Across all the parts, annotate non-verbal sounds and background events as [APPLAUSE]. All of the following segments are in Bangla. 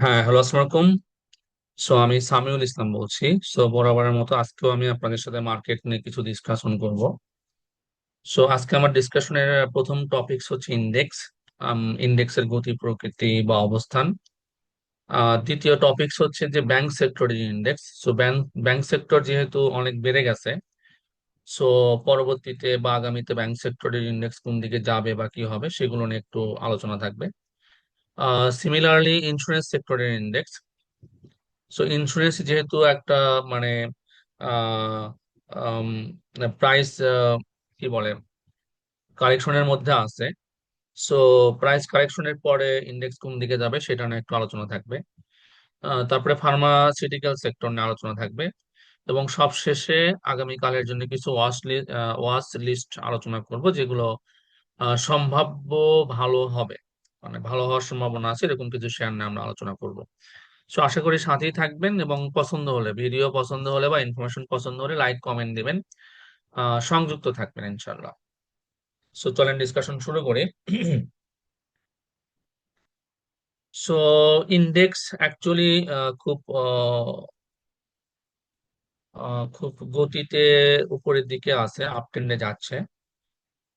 হ্যাঁ হ্যালো, আসসালামু আলাইকুম। সো আমি সামিউল ইসলাম বলছি। সো বরাবরের মতো আজকেও আমি আপনাদের সাথে মার্কেট নিয়ে কিছু ডিসকাশন করব। সো আজকে আমার ডিসকাশনের প্রথম টপিকস হচ্ছে ইন্ডেক্স ইন্ডেক্সের গতি, প্রকৃতি বা অবস্থান। দ্বিতীয় টপিকস হচ্ছে যে ব্যাংক সেক্টরের index so bank bank sector যেহেতু অনেক বেড়ে গেছে সো পরবর্তীতে বা আগামীতে ব্যাংক সেক্টরের ইন্ডেক্স কোন দিকে যাবে বা কি হবে সেগুলো নিয়ে একটু আলোচনা থাকবে। সিমিলারলি ইন্স্যুরেন্স সেক্টরের ইন্ডেক্স সো ইন্স্যুরেন্স যেহেতু একটা মানে প্রাইস কি বলে কারেকশনের মধ্যে আছে। সো প্রাইস কারেকশনের পরে ইন্ডেক্স কোন দিকে যাবে সেটা নিয়ে একটু আলোচনা থাকবে। তারপরে ফার্মাসিউটিক্যাল সেক্টর নিয়ে আলোচনা থাকবে। এবং সবশেষে আগামীকালের জন্য কিছু ওয়াচ লিস্ট ওয়াচ লিস্ট আলোচনা করব, যেগুলো সম্ভাব্য ভালো হবে। মানে ভালো হওয়ার সম্ভাবনা আছে, এরকম কিছু শেয়ার নিয়ে আমরা আলোচনা করব। সো আশা করি সাথেই থাকবেন এবং পছন্দ হলে ভিডিও পছন্দ হলে বা ইনফরমেশন পছন্দ হলে লাইক কমেন্ট দিবেন। সংযুক্ত থাকবেন ইনশাল্লাহ সো চলেন ডিসকাশন শুরু করি। সো ইন্ডেক্স অ্যাকচুয়ালি খুব খুব গতিতে উপরের দিকে আছে আপ ট্রেন্ডে যাচ্ছে।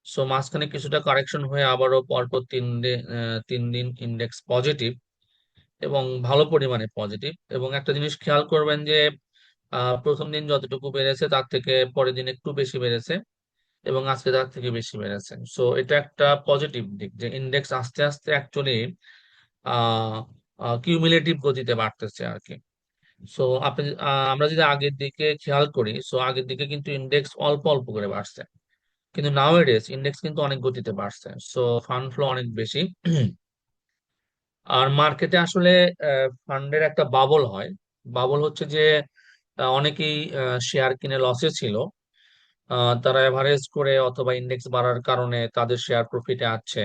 সো মাঝখানে কিছুটা কারেকশন হয়ে আবারও পরপর তিন তিন দিন ইন্ডেক্স পজিটিভ এবং ভালো পরিমাণে পজিটিভ এবং একটা জিনিস খেয়াল করবেন যে প্রথম দিন যতটুকু বেড়েছে তার থেকে পরের দিন একটু বেশি বেড়েছে এবং আজকে তার থেকে বেশি বেড়েছে। সো এটা একটা পজিটিভ দিক যে ইন্ডেক্স আস্তে আস্তে অ্যাকচুয়ালি কিউমুলেটিভ গতিতে বাড়তেছে আর কি। সো আপনি আমরা যদি আগের দিকে খেয়াল করি সো আগের দিকে কিন্তু ইন্ডেক্স অল্প অল্প করে বাড়ছে। কিন্তু নাও এডেস ইন্ডেক্স কিন্তু অনেক গতিতে বাড়ছে সো ফান্ড ফ্লো অনেক বেশি। আর মার্কেটে আসলে ফান্ডের একটা বাবল হয়। বাবল হচ্ছে যে অনেকেই শেয়ার কিনে লসে ছিল। তারা এভারেজ করে অথবা ইন্ডেক্স বাড়ার কারণে তাদের শেয়ার প্রফিটে আছে।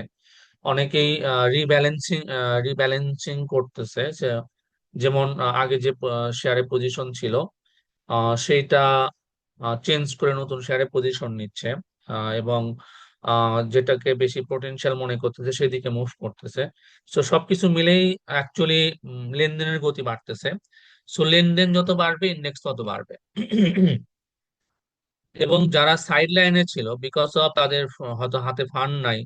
অনেকেই রিব্যালেন্সিং রিব্যালেন্সিং করতেছে। যেমন আগে যে শেয়ারে পজিশন ছিল সেইটা চেঞ্জ করে নতুন শেয়ারে পজিশন নিচ্ছে। এবং যেটাকে বেশি পোটেনশিয়াল মনে করতেছে সেদিকে মুভ করতেছে। তো সবকিছু মিলেই অ্যাকচুয়ালি লেনদেনের গতি বাড়তেছে। সো লেনদেন যত বাড়বে ইন্ডেক্স তত বাড়বে। এবং যারা সাইড লাইনে ছিল বিকজ অফ তাদের হয়তো হাতে ফান্ড নাই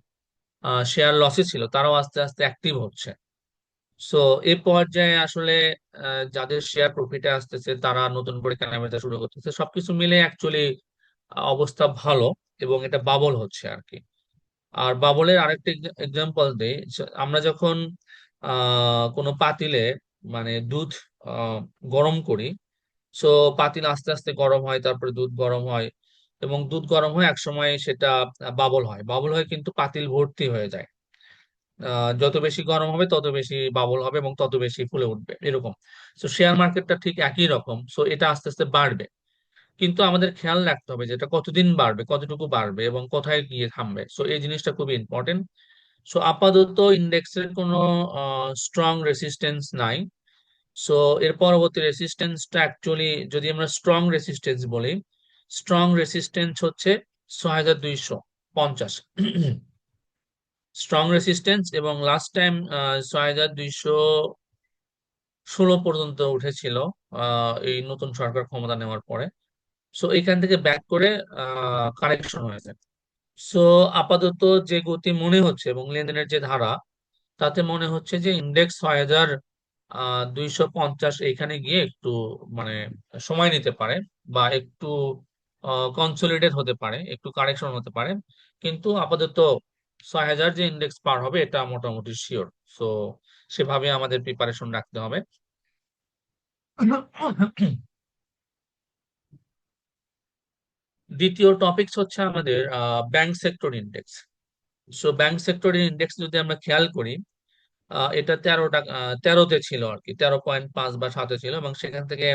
শেয়ার লসে ছিল, তারাও আস্তে আস্তে অ্যাক্টিভ হচ্ছে। সো এই পর্যায়ে আসলে যাদের শেয়ার প্রফিটে আসতেছে, তারা নতুন করে কেনাবেচা শুরু করতেছে। সবকিছু মিলে অ্যাকচুয়ালি অবস্থা ভালো। এবং এটা বাবল হচ্ছে আর কি আর বাবলের আরেকটা এক্সাম্পল দেই আমরা যখন কোনো পাতিলে মানে দুধ গরম করি সো পাতিল আস্তে আস্তে গরম হয়, তারপরে দুধ গরম হয় এবং দুধ গরম হয় একসময় সেটা বাবল হয়। বাবল হয় কিন্তু পাতিল ভর্তি হয়ে যায়। যত বেশি গরম হবে, তত বেশি বাবল হবে এবং তত বেশি ফুলে উঠবে, এরকম। তো শেয়ার মার্কেটটা ঠিক একই রকম সো এটা আস্তে আস্তে বাড়বে। কিন্তু আমাদের খেয়াল রাখতে হবে যে এটা কতদিন বাড়বে, কতটুকু বাড়বে এবং কোথায় গিয়ে থামবে। সো এই জিনিসটা খুবই ইম্পর্টেন্ট সো আপাতত ইন্ডেক্সের কোনো স্ট্রং রেসিস্টেন্স নাই। সো এর পরবর্তী রেসিস্টেন্সটা অ্যাকচুয়ালি যদি আমরা স্ট্রং রেসিস্টেন্স বলি স্ট্রং রেসিস্টেন্স হচ্ছে ছয় হাজার দুইশো পঞ্চাশ। স্ট্রং রেসিস্টেন্স এবং লাস্ট টাইম ছয় হাজার দুইশো ষোলো পর্যন্ত উঠেছিল এই নতুন সরকার ক্ষমতা নেওয়ার পরে। সো এখান থেকে ব্যাক করে কারেকশন হয়েছে সো আপাতত যে গতি মনে হচ্ছে এবং লেনদেনের যে ধারা, তাতে মনে হচ্ছে যে ইন্ডেক্স ছয় হাজার দুইশো পঞ্চাশ এখানে গিয়ে একটু মানে সময় নিতে পারে বা একটু কনসোলিডেট হতে পারে, একটু কারেকশন হতে পারে। কিন্তু আপাতত ছয় হাজার যে ইন্ডেক্স পার হবে, এটা মোটামুটি শিওর সো সেভাবে আমাদের প্রিপারেশন রাখতে হবে। দ্বিতীয় টপিকস হচ্ছে আমাদের bank sector index so bank sector index যদি আমরা খেয়াল করি এটা তেরো টাকা তেরোতে ছিল আর কি, তেরো পয়েন্ট পাঁচ বা সাতে ছিল এবং সেখান থেকে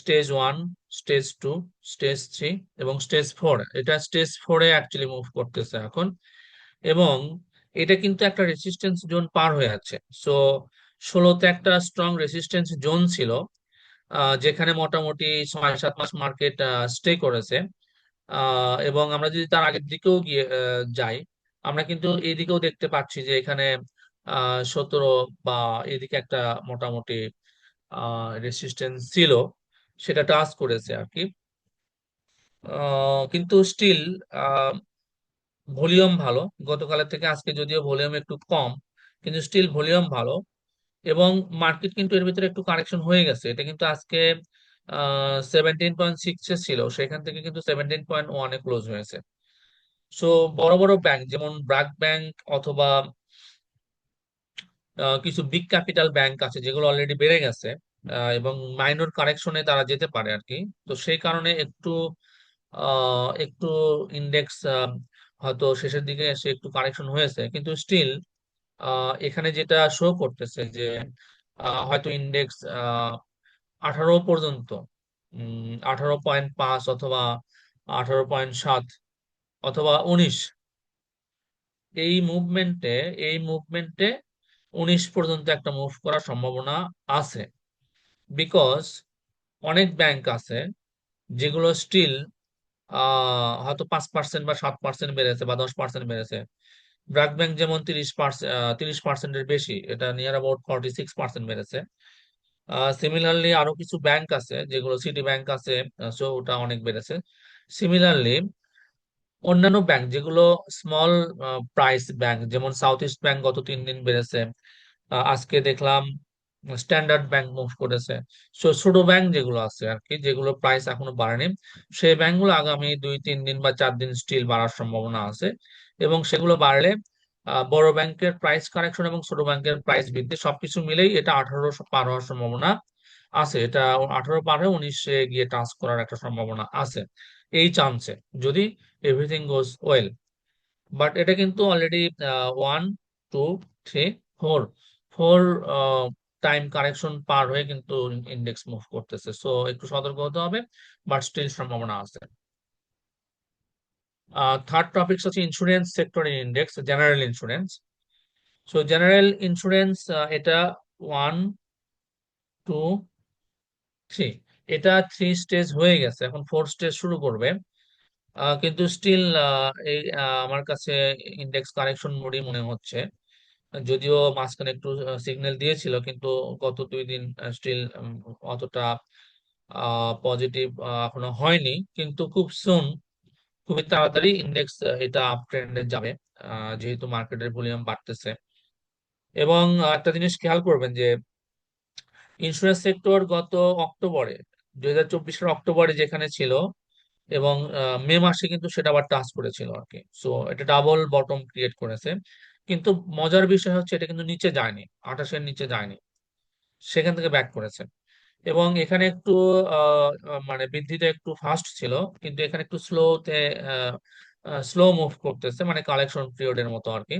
stage one stage two stage three এবং স্টেজ ফোর এটা স্টেজ ফোরে অ্যাকচুয়ালি মুভ করতেছে এখন এবং এটা কিন্তু একটা রেসিস্টেন্স জোন পার হয়ে আছে। সো ষোলোতে একটা স্ট্রং রেসিস্টেন্স জোন ছিল যেখানে মোটামুটি ছয় সাত মাস মার্কেট স্টে করেছে। এবং আমরা যদি তার আগের দিকেও গিয়ে যাই, আমরা কিন্তু এদিকেও দেখতে পাচ্ছি যে এখানে সতেরো বা এদিকে একটা মোটামুটি রেসিস্টেন্স ছিল, সেটা টাচ করেছে আর কি। কিন্তু স্টিল ভলিউম ভালো। গতকালের থেকে আজকে যদিও ভলিউম একটু কম, কিন্তু স্টিল ভলিউম ভালো। এবং মার্কেট কিন্তু এর ভিতরে একটু কারেকশন হয়ে গেছে। এটা কিন্তু আজকে সেভেন্টিন পয়েন্ট সিক্স ছিল, সেখান থেকে কিন্তু সেভেন্টিন পয়েন্ট ওয়ানে ক্লোজ হয়েছে। সো বড় বড় ব্যাংক যেমন ব্র্যাক ব্যাংক অথবা কিছু বিগ ক্যাপিটাল ব্যাংক আছে, যেগুলো অলরেডি বেড়ে গেছে এবং মাইনর কারেকশনে তারা যেতে পারে আর কি। তো সেই কারণে একটু একটু ইন্ডেক্স হয়তো শেষের দিকে এসে একটু কারেকশন হয়েছে। কিন্তু স্টিল এখানে যেটা শো করতেছে যে হয়তো ইন্ডেক্স আঠারো পর্যন্ত আঠারো পয়েন্ট পাঁচ অথবা আঠারো পয়েন্ট সাত অথবা উনিশ। এই মুভমেন্টে এই মুভমেন্টে উনিশ পর্যন্ত একটা মুভ করার সম্ভাবনা আছে। বিকজ অনেক ব্যাংক আছে যেগুলো স্টিল হয়তো পাঁচ পার্সেন্ট বা সাত পার্সেন্ট বেড়েছে বা দশ পার্সেন্ট বেড়েছে। ব্র্যাক ব্যাংক যেমন তিরিশ পার্সেন্ট তিরিশ পার্সেন্টের বেশি, এটা near about forty six percent বেড়েছে সিমিলারলি আরও কিছু ব্যাংক আছে, যেগুলো সিটি ব্যাংক আছে সো ওটা অনেক বেড়েছে। সিমিলারলি অন্যান্য ব্যাংক যেগুলো স্মল প্রাইস ব্যাংক যেমন সাউথ ইস্ট ব্যাংক গত তিন দিন বেড়েছে। আজকে দেখলাম স্ট্যান্ডার্ড ব্যাংক মুভ করেছে। সো ছোট ব্যাংক যেগুলো আছে আর কি যেগুলো প্রাইস এখনও বাড়েনি, সেই ব্যাংকগুলো আগামী দুই, তিন দিন বা চার দিন স্টিল বাড়ার সম্ভাবনা আছে। এবং সেগুলো বাড়লে বড় ব্যাংকের প্রাইস কারেকশন এবং ছোট ব্যাংকের প্রাইস বৃদ্ধি, সবকিছু মিলেই এটা আঠারো পার হওয়ার সম্ভাবনা আছে। এটা আঠারো পার হয়ে উনিশে গিয়ে টাচ করার একটা সম্ভাবনা আছে। এই চান্সে যদি এভরিথিং গোজ ওয়েল বাট এটা কিন্তু already one two three four four time correction পার হয়ে কিন্তু ইন্ডেক্স মুভ করতেছে। সো একটু সতর্ক হতে হবে বাট স্টিল সম্ভাবনা আছে। থার্ড টপিক হচ্ছে insurance sector in index general insurance so general insurance এটা ওয়ান টু থ্রি এটা থ্রি স্টেজ হয়ে গেছে, এখন ফোর স্টেজ শুরু করবে। কিন্তু স্টিল এই আমার কাছে ইন্ডেক্স কানেকশন মোডই মনে হচ্ছে। যদিও মাঝখানে একটু সিগন্যাল দিয়েছিল, কিন্তু গত দুই দিন স্টিল অতটা পজিটিভ এখনও হয়নি। কিন্তু খুব সুন খুবই তাড়াতাড়ি ইন্ডেক্স এটা আপ ট্রেন্ডে যাবে যেহেতু মার্কেটের ভলিউম বাড়তেছে। এবং একটা জিনিস খেয়াল করবেন যে ইন্স্যুরেন্স সেক্টর গত অক্টোবরে, দুই হাজার চব্বিশের অক্টোবরে যেখানে ছিল, এবং মে মাসে কিন্তু সেটা আবার টাচ করেছিল আর কি। সো এটা ডাবল বটম ক্রিয়েট করেছে। কিন্তু মজার বিষয় হচ্ছে এটা কিন্তু নিচে যায়নি, আঠাশের নিচে যায়নি। সেখান থেকে ব্যাক করেছে। এবং এখানে একটু মানে বৃদ্ধিটা একটু ফাস্ট ছিল, কিন্তু এখানে একটু স্লোতে স্লো মুভ করতেছে মানে কালেকশন পিরিয়ডের মতো আর কি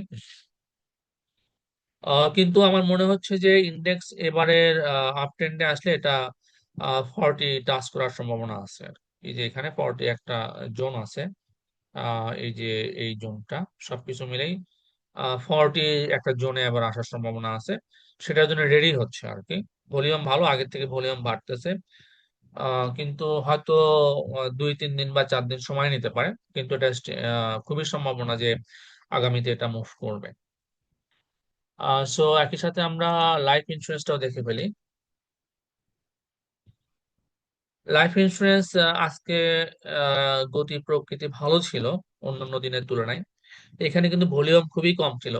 কিন্তু আমার মনে হচ্ছে যে ইন্ডেক্স এবারের আপ ট্রেন্ডে আসলে এটা ফর্টি টাচ করার সম্ভাবনা আছে এই যে এখানে ফর্টি একটা জোন আছে এই যে এই জোনটা সবকিছু মিলেই ফর্টি একটা জোনে আবার আসার সম্ভাবনা আছে। সেটার জন্য রেডি হচ্ছে আর কি ভলিউম ভালো, আগের থেকে ভলিউম বাড়তেছে। কিন্তু হয়তো দুই, তিন দিন বা চার দিন সময় নিতে পারে। কিন্তু এটা খুবই সম্ভাবনা যে আগামীতে এটা মুভ করবে। সো একই সাথে আমরা লাইফ ইন্স্যুরেন্সটাও দেখে ফেলি। লাইফ ইন্স্যুরেন্স আজকে গতি প্রকৃতি ভালো ছিল অন্যান্য দিনের তুলনায়। এখানে কিন্তু ভলিউম খুবই কম ছিল,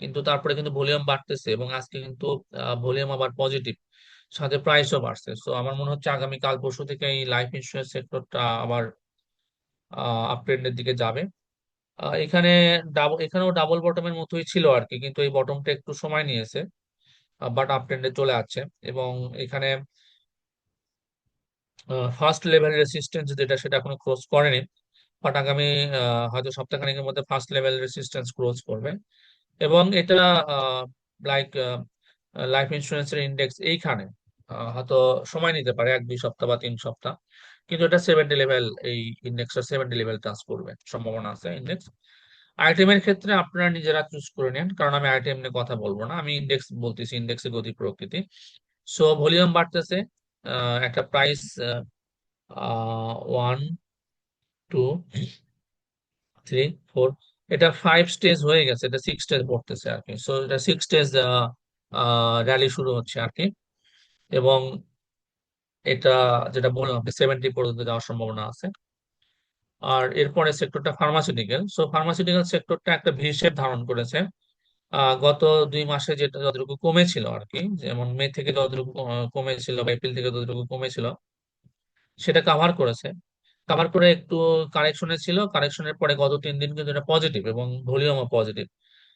কিন্তু তারপরে কিন্তু ভলিউম বাড়তেছে এবং আজকে কিন্তু ভলিউম আবার পজিটিভ সাথে প্রাইসও বাড়ছে। তো আমার মনে হচ্ছে আগামী কাল পরশু থেকে এই লাইফ ইন্স্যুরেন্স সেক্টরটা আবার আপ ট্রেন্ডের দিকে যাবে। এখানে ডাবল এখানেও ডাবল বটমের মতোই ছিল আর কি, কিন্তু এই বটমটা একটু সময় নিয়েছে বাট আপ ট্রেন্ডে চলে আসছে এবং এখানে ফার্স্ট লেভেল রেসিস্টেন্স যেটা সেটা এখনও ক্রস করেনি। বাট আগামী হয়তো সপ্তাহখানেকের মধ্যে ফার্স্ট লেভেল রেসিস্টেন্স ক্রস করবে। এবং এটা লাইক লাইফ ইন্স্যুরেন্সের ইন্ডেক্স এইখানে হয়তো সময় নিতে পারে, এক, দুই সপ্তাহ বা তিন সপ্তাহ। কিন্তু এটা সেভেন্টি লেভেল এই ইন্ডেক্সটা সেভেন্টি লেভেল টাচ করবে, সম্ভাবনা আছে ইন্ডেক্স আইটেম এর ক্ষেত্রে আপনারা নিজেরা চুজ করে নেন, কারণ আমি আইটেম নিয়ে কথা বলব না, আমি ইন্ডেক্স বলতেছি ইন্ডেক্সের গতি প্রকৃতি। সো ভলিউম বাড়তেছে একটা price one two three four এটা ফাইভ স্টেজ হয়ে গেছে, এটা সিক্স স্টেজ পড়তেছে আর কি। সো এটা সিক্স স্টেজ র্যালি শুরু হচ্ছে আর কি। এবং এটা যেটা বললাম সেভেন্টি পর্যন্ত যাওয়ার সম্ভাবনা আছে। আর এরপরে সেক্টরটা ফার্মাসিউটিক্যাল সো ফার্মাসিউটিক্যাল সেক্টরটা একটা ভি ধারণ করেছে। গত দুই মাসে যেটা যতটুকু কমেছিল আর কি, যেমন মে থেকে যতটুকু কমেছিল বা এপ্রিল থেকে যতটুকু কমেছিল, সেটা কাভার করেছে। কাভার করে একটু কারেকশনে ছিল। কারেকশনের পরে গত তিন দিন কিন্তু এটা পজিটিভ এবং ভলিউমও পজিটিভ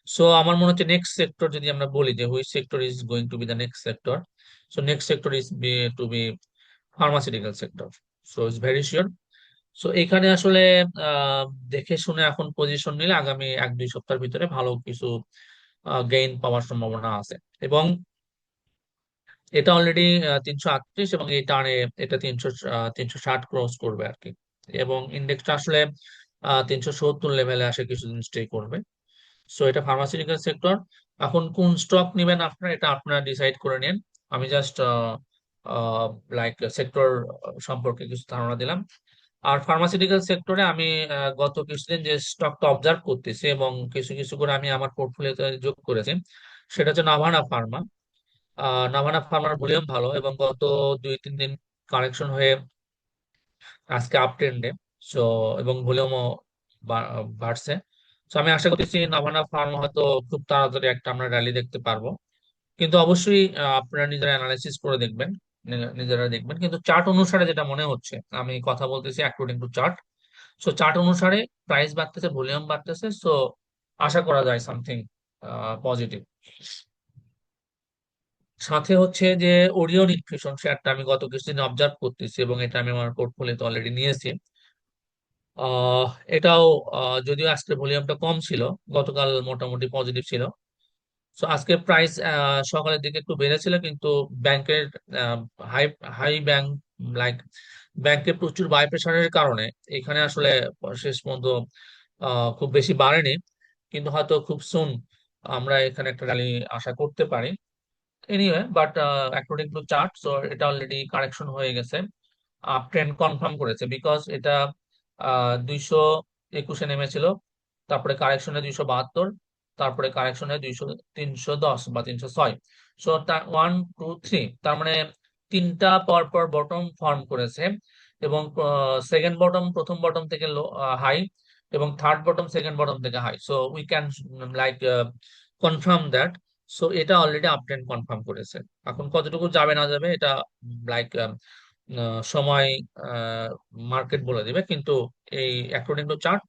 সো আমার মনে হচ্ছে নেক্সট সেক্টর যদি আমরা বলি যে which sector is going to be the next sector so next sector is be to be pharmaceutical sector so it's very sure so এখানে আসলে দেখে শুনে এখন পজিশন নিলে আগামী এক, দুই সপ্তাহের ভিতরে ভালো কিছু গেইন পাওয়ার সম্ভাবনা আছে। এবং এটা অলরেডি তিনশো আটত্রিশ এবং এই টানে এটা তিনশো তিনশো ষাট ক্রস করবে আর কি। এবং ইন্ডেক্সটা আসলে তিনশো সত্তর লেভেলে আসে কিছুদিন স্টে করবে। সো এটা ফার্মাসিউটিক্যাল সেক্টর এখন কোন স্টক নেবেন আপনারা, এটা আপনারা ডিসাইড করে নিন। আমি জাস্ট লাইক সেক্টর সম্পর্কে কিছু ধারণা দিলাম। আর ফার্মাসিউটিক্যাল সেক্টরে আমি গত কিছুদিন যে স্টকটা অবজার্ভ করতেছি এবং কিছু কিছু করে আমি আমার পোর্টফোলিওতে যোগ করেছি, সেটা হচ্ছে নাভানা ফার্মা নাভানা ফার্মার ভলিউম ভালো এবং গত দুই, তিন দিন কারেকশন হয়ে আজকে আপ ট্রেন্ডে সো এবং ভলিউমও বাড়ছে। তো আমি আশা করতেছি নাভানা ফার্মা হয়তো খুব তাড়াতাড়ি একটা আমরা র্যালি দেখতে পারব। কিন্তু অবশ্যই আপনারা নিজেরা অ্যানালাইসিস করে দেখবেন। নিজেরা দেখবেন। কিন্তু চার্ট অনুসারে যেটা মনে হচ্ছে, আমি কথা বলতেছি according to chart so chart অনুসারে প্রাইস বাড়তেছে, ভলিউম বাড়তেছে। সো আশা করা যায় সামথিং পজিটিভ সাথে হচ্ছে যে ওরিও নিউট্রিশন শেয়ারটা আমি গত কিছুদিন অবজার্ভ করতেছি এবং এটা আমি আমার পোর্টফোলিওতে অলরেডি নিয়েছি। এটাও যদিও আজকে ভলিউমটা কম ছিল, গতকাল মোটামুটি পজিটিভ ছিল। সো আজকে প্রাইস সকালের দিকে একটু বেড়েছিল কিন্তু ব্যাংকের হাই হাই ব্যাংক লাইক ব্যাংকের প্রচুর বাই প্রেশারের কারণে এখানে আসলে শেষ পর্যন্ত খুব বেশি বাড়েনি। কিন্তু হয়তো খুব সুন আমরা এখানে একটা র্যালি আশা করতে পারি। Anyway but according to chart so এটা অলরেডি কারেকশন হয়ে গেছে। আপ ট্রেন্ড কনফার্ম করেছে বিকজ এটা দুইশো একুশে নেমেছিল, তারপরে কারেকশনে দুইশো বাহাত্তর, তারপরে কারেকশনে দুইশো তিনশো দশ বা তিনশো ছয়। সো ওয়ান টু থ্রি তার মানে তিনটা পর পর বটম ফর্ম করেছে এবং সেকেন্ড বটম প্রথম বটম থেকে হাই এবং থার্ড বটম সেকেন্ড বটম থেকে high so we can like confirm that so এটা অলরেডি আপট্রেন্ড কনফার্ম করেছে। এখন কতটুকু যাবে না যাবে এটা লাইক সময় মার্কেট বলে দিবে। কিন্তু এই অ্যাকর্ডিং টু চার্ট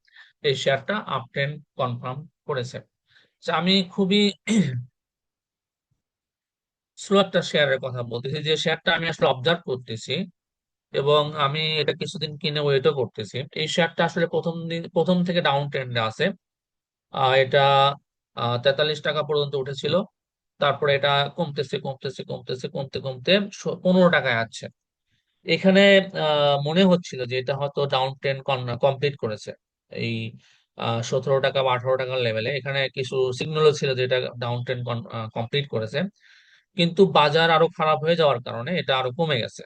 এই শেয়ারটা আপট্রেন্ড কনফার্ম করেছে। আমি খুবই [CLEARS THROAT] স্লো একটা শেয়ারের কথা বলতেছি। যে শেয়ারটা আমি আসলে অবজার্ভ করতেছি এবং আমি এটা কিছুদিন কিনে ওয়েটও করতেছি। এই শেয়ারটা আসলে প্রথম দিন, প্রথম থেকে ডাউন ট্রেন্ডে আছে। এটা তেতাল্লিশ টাকা পর্যন্ত উঠেছিল। তারপরে এটা কমতেছে কমতেছে কমতেছে, কমতে কমতে পনেরো টাকায় আছে এখানে মনে হচ্ছিল যে এটা হয়তো ডাউন ট্রেন কমপ্লিট করেছে। এই সতেরো টাকা বা আঠারো টাকার লেভেলে এখানে কিছু সিগন্যালও ছিল যে এটা ডাউন ট্রেন কমপ্লিট করেছে। কিন্তু বাজার আরও খারাপ হয়ে যাওয়ার কারণে এটা আরও কমে গেছে।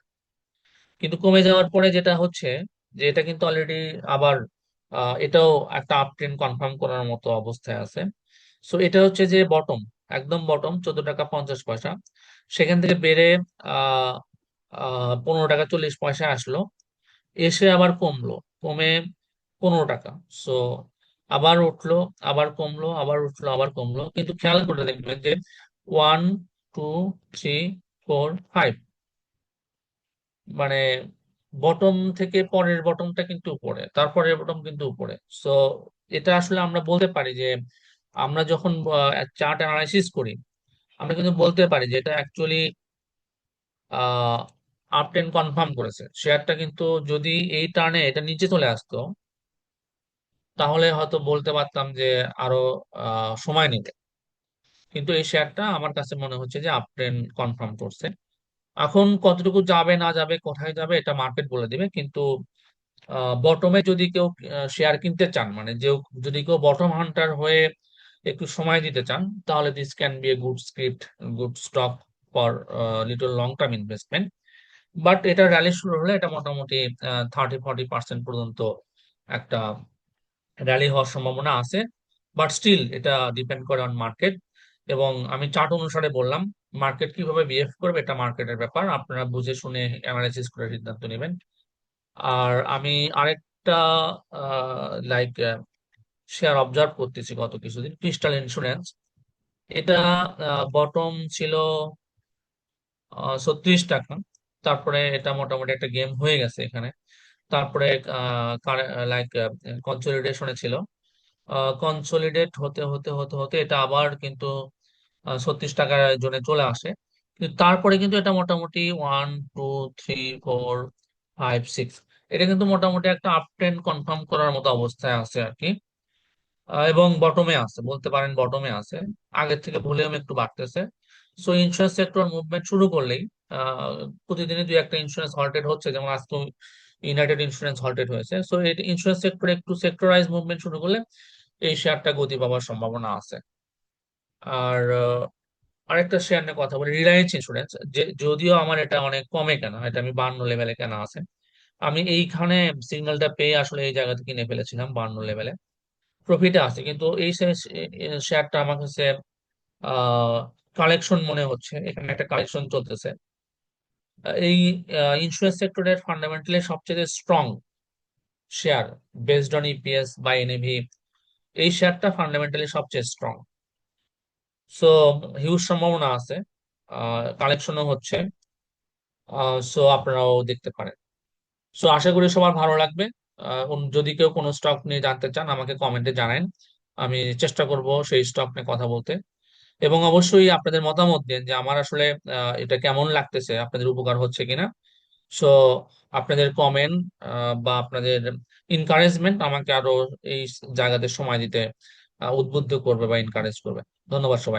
কিন্তু কমে যাওয়ার পরে যেটা হচ্ছে যে এটা কিন্তু অলরেডি আবার এটাও একটা আপ ট্রেন কনফার্ম করার মতো অবস্থায় আছে। সো এটা হচ্ছে যে বটম একদম বটম চোদ্দ টাকা পঞ্চাশ পয়সা। সেখান থেকে বেড়ে পনেরো টাকা চল্লিশ পয়সা আসলো। এসে আবার কমলো, কমে পনেরো টাকা। সো আবার উঠল, আবার কমলো, আবার উঠল, আবার কমলো। কিন্তু খেয়াল করে দেখবেন যে one two three four five মানে বটম থেকে পরের বটমটা কিন্তু উপরে, তারপরের বটম কিন্তু উপরে। সো এটা আসলে আমরা বলতে পারি যে আমরা যখন চার্ট অ্যানালাইসিস করি, আমরা কিন্তু বলতে পারি যে এটা অ্যাকচুয়ালি আপ টেন কনফার্ম করেছে। শেয়ারটা কিন্তু যদি এই টার্নে এটা নিচে চলে আসতো, তাহলে হয়তো বলতে পারতাম যে আরও সময় নিতে। কিন্তু এই শেয়ারটা আমার কাছে মনে হচ্ছে যে আপ ট্রেন্ড কনফার্ম করছে। এখন কতটুকু যাবে, না যাবে, কোথায় যাবে, এটা মার্কেট বলে দিবে। কিন্তু বটমে যদি কেউ শেয়ার কিনতে চান মানে যে যদি কেউ বটম হান্টার হয়ে একটু সময় দিতে চান, তাহলে this can be a good script good stock for little long term investment but এটা র্যালি শুরু হলে এটা মোটামুটি থার্টি ফর্টি পার্সেন্ট পর্যন্ত একটা র্যালি হওয়ার সম্ভাবনা আছে। বাট স্টিল এটা ডিপেন্ড করে অন মার্কেট এবং আমি চার্ট অনুসারে বললাম মার্কেট কীভাবে বিহেভ করবে এটা মার্কেটের ব্যাপার। আপনারা বুঝে শুনে অ্যানালাইসিস করে সিদ্ধান্ত নেবেন। আর আমি আরেকটা লাইক শেয়ার অবজার্ভ করতেছি গত কিছুদিন ক্রিস্টাল ইন্স্যুরেন্স এটা বটম ছিল ছত্রিশ টাকা। তারপরে এটা মোটামুটি একটা গেম হয়ে গেছে এখানে। তারপরে লাইক কনসলিডেশনে ছিল। কনসলিডেট হতে হতে হতে হতে এটা আবার কিন্তু ছত্রিশ টাকার জন্য চলে আসে। কিন্তু তারপরে কিন্তু এটা মোটামুটি one two three four five six এটা কিন্তু মোটামুটি একটা আপ ট্রেন্ড কনফার্ম করার মতো অবস্থায় আছে আর কি। এবং বটমে আছে, বলতে পারেন বটমে আছে। আগের থেকে ভলিউম একটু বাড়তেছে। সো ইন্স্যুরেন্স সেক্টর মুভমেন্ট শুরু করলেই প্রতিদিনই দুই একটা ইন্স্যুরেন্স হল্টেড হচ্ছে, যেমন আজকে ইউনাইটেড ইন্স্যুরেন্স হল্টেড হয়েছে। সো এই ইন্স্যুরেন্স সেক্টরে একটু সেক্টরাইজ মুভমেন্ট শুরু করলে এই শেয়ারটা গতি পাওয়ার সম্ভাবনা আছে। আর আরেকটা শেয়ার নিয়ে কথা বলি রিলায়েন্স ইন্স্যুরেন্স যে, যদিও আমার এটা অনেক কমে কেনা, এটা আমি বান্ন লেভেলে কেনা আছে? আমি এইখানে সিগন্যালটা পেয়ে আসলে এই জায়গাতে কিনে ফেলেছিলাম বান্ন লেভেলে প্রফিটে আছে, কিন্তু এই শেয়ারটা আমার কাছে কালেকশন মনে হচ্ছে, এখানে একটা কালেকশন চলতেছে। এই ইন্স্যুরেন্স সেক্টরের ফান্ডামেন্টালি সবচেয়ে strong share based on EPS বা এনএভি এই শেয়ারটা ফান্ডামেন্টালি সবচেয়ে স্ট্রং সো হিউজ সম্ভাবনা আছে কালেকশনও হচ্ছে সো আপনারাও দেখতে পারেন। সো আশা করি সবার ভালো লাগবে। যদি কেউ কোনো স্টক নিয়ে জানতে চান, আমাকে কমেন্টে জানান। আমি চেষ্টা করব সেই স্টক নিয়ে কথা বলতে। এবং অবশ্যই আপনাদের মতামত দিন যে আমার আসলে এটা কেমন লাগতেছে, আপনাদের উপকার হচ্ছে কিনা। সো আপনাদের কমেন্ট বা আপনাদের ইনকারেজমেন্ট আমাকে আরও এই জায়গাতে সময় দিতে উদ্বুদ্ধ করবে বা এনকারেজ করবে। ধন্যবাদ সবাইকে।